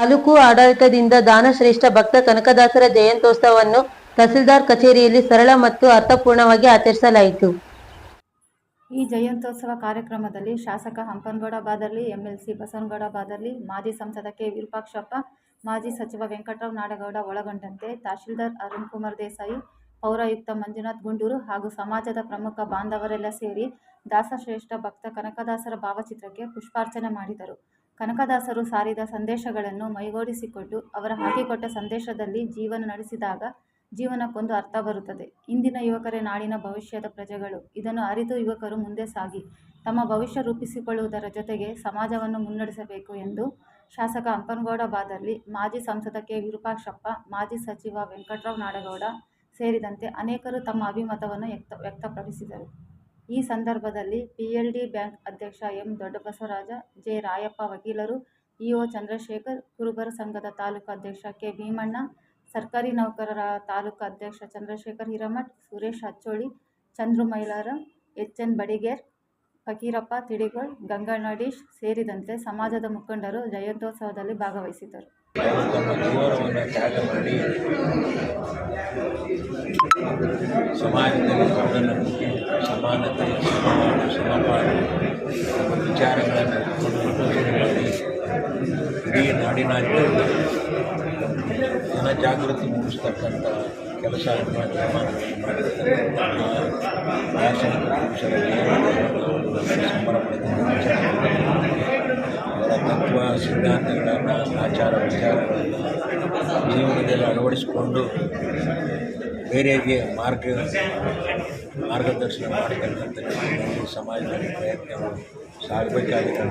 ತಾಲೂಕು ಆಡಳಿತದಿಂದ ದಾನಶ್ರೇಷ್ಠ ಭಕ್ತ ಕನಕದಾಸರ ಜಯಂತ್ಯೋತ್ಸವವನ್ನು ತಹಸೀಲ್ದಾರ್ ಕಚೇರಿಯಲ್ಲಿ ಸರಳ ಮತ್ತು ಅರ್ಥಪೂರ್ಣವಾಗಿ ಆಚರಿಸಲಾಯಿತು. ಈ ಜಯಂತ್ಯೋತ್ಸವ ಕಾರ್ಯಕ್ರಮದಲ್ಲಿ ಶಾಸಕ ಹಂಪನಗೌಡ ಬಾದರ್ಲಿ, ಎಂಎಲ್ಸಿ ಬಸವನಗೌಡ ಬಾದರ್ಲಿ, ಮಾಜಿ ಸಂಸದ ಕೆ ವಿರೂಪಾಕ್ಷಪ್ಪ, ಮಾಜಿ ಸಚಿವ ವೆಂಕಟರಾವ್ ನಾಡಗೌಡ ಒಳಗೊಂಡಂತೆ ತಹಶೀಲ್ದಾರ್ ಅರುಣ್ ಕುಮಾರ್ ದೇಸಾಯಿ, ಪೌರಾಯುಕ್ತ ಮಂಜುನಾಥ್ ಗುಂಡೂರು ಹಾಗೂ ಸಮಾಜದ ಪ್ರಮುಖ ಬಾಂಧವರೆಲ್ಲ ಸೇರಿ ದಾಸಶ್ರೇಷ್ಠ ಭಕ್ತ ಕನಕದಾಸರ ಭಾವಚಿತ್ರಕ್ಕೆ ಪುಷ್ಪಾರ್ಚನೆ ಮಾಡಿದರು. ಕನಕದಾಸರು ಸಾರಿದ ಸಂದೇಶಗಳನ್ನು ಮೈಗೂಡಿಸಿಕೊಂಡು ಅವರ ಹಾಕಿಕೊಟ್ಟ ಸಂದೇಶದಲ್ಲಿ ಜೀವನ ನಡೆಸಿದಾಗ ಜೀವನಕ್ಕೊಂದು ಅರ್ಥ ಬರುತ್ತದೆ. ಇಂದಿನ ಯುವಕರೇ ನಾಡಿನ ಭವಿಷ್ಯದ ಪ್ರಜೆಗಳು. ಇದನ್ನು ಅರಿತು ಯುವಕರು ಮುಂದೆ ಸಾಗಿ. ತಮ್ಮ ಭವಿಷ್ಯ ರೂಪಿಸಿಕೊಳ್ಳುವುದರ ಜೊತೆಗೆ ಸಮಾಜವನ್ನು ಮುನ್ನಡೆಸಬೇಕು ಎಂದು ಶಾಸಕ ಅಂಪನಗೌಡ ಬಾದರ್ಲಿ, ಮಾಜಿ ಸಂಸದ ಕೆ. ವಿರೂಪಾಕ್ಷಪ್ಪ, ಮಾಜಿ ಸಚಿವ ವೆಂಕಟರಾವ್ ನಾಡಗೌಡ ಸೇರಿದಂತೆ ಅನೇಕರು ತಮ್ಮ ಅಭಿಮತವನ್ನು ವ್ಯಕ್ತ, ವ್ಯಕ್ತಪಡಿಸಿದರು. ಈ ಸಂದರ್ಭದಲ್ಲಿ ಪಿಎಲ್ಡಿ ಬ್ಯಾಂಕ್ ಅಧ್ಯಕ್ಷ ಎಂ ದೊಡ್ಡಬಸವರಾಜ, ಜೆ ರಾಯಪ್ಪ ವಕೀಲರು, ಇಒ ಚಂದ್ರಶೇಖರ್, ಕುರುಬರ ಸಂಘದ ತಾಲೂಕು ಅಧ್ಯಕ್ಷ ಕೆ ಭೀಮಣ್ಣ, ಸರ್ಕಾರಿ ನೌಕರರ ತಾಲೂಕು ಅಧ್ಯಕ್ಷ ಚಂದ್ರಶೇಖರ್ ಹಿರಮಠ್, ಸುರೇಶ್ ಅಚ್ಚೋಳಿ ಚಂದ್ರು ಮೈಲಾರ ಎಚ್ ಎನ್ ಬಡಿಗೇರ್, ಫಕೀರಪ್ಪ ತಿಡಿಗೋಳ್, ಗಂಗನಡೀಶ್ ಸೇರಿದಂತೆ ಸಮಾಜದ ಮುಖಂಡರು ಜಯಂತ್ಯೋತ್ಸವದಲ್ಲಿ ಭಾಗವಹಿಸಿದ್ದರು. ಸಮಾಜದಲ್ಲಿ ಅದನ್ನು ಸಮಾನತೆ ಸಮಾನ ಸಮಪಾಲ ವಿಚಾರಗಳನ್ನು ಮಾಡಿ ಇಡೀ ನಾಡಿನಾದ್ಯಂತ ಜನಜಾಗೃತಿ ಮೂಡಿಸ್ತಕ್ಕಂಥ ಕೆಲಸ ಸಂಭ್ರಮದಿಂದ ತತ್ವ ಸಿದ್ಧಾಂತಗಳನ್ನು ಆಚಾರ ವಿಚಾರಗಳನ್ನು ಜೀವನದಲ್ಲಿ ಅಳವಡಿಸಿಕೊಂಡು ಬೇರೆಗೆ ಮಾರ್ಗ ಮಾರ್ಗದರ್ಶನ ಮಾಡತಕ್ಕಂಥ ನಿಟ್ಟಿನಲ್ಲಿ ಸಮಾಜದಲ್ಲಿ ಪ್ರಯತ್ನಗಳು ಸಾಗಬೇಕಾಗಿದೆ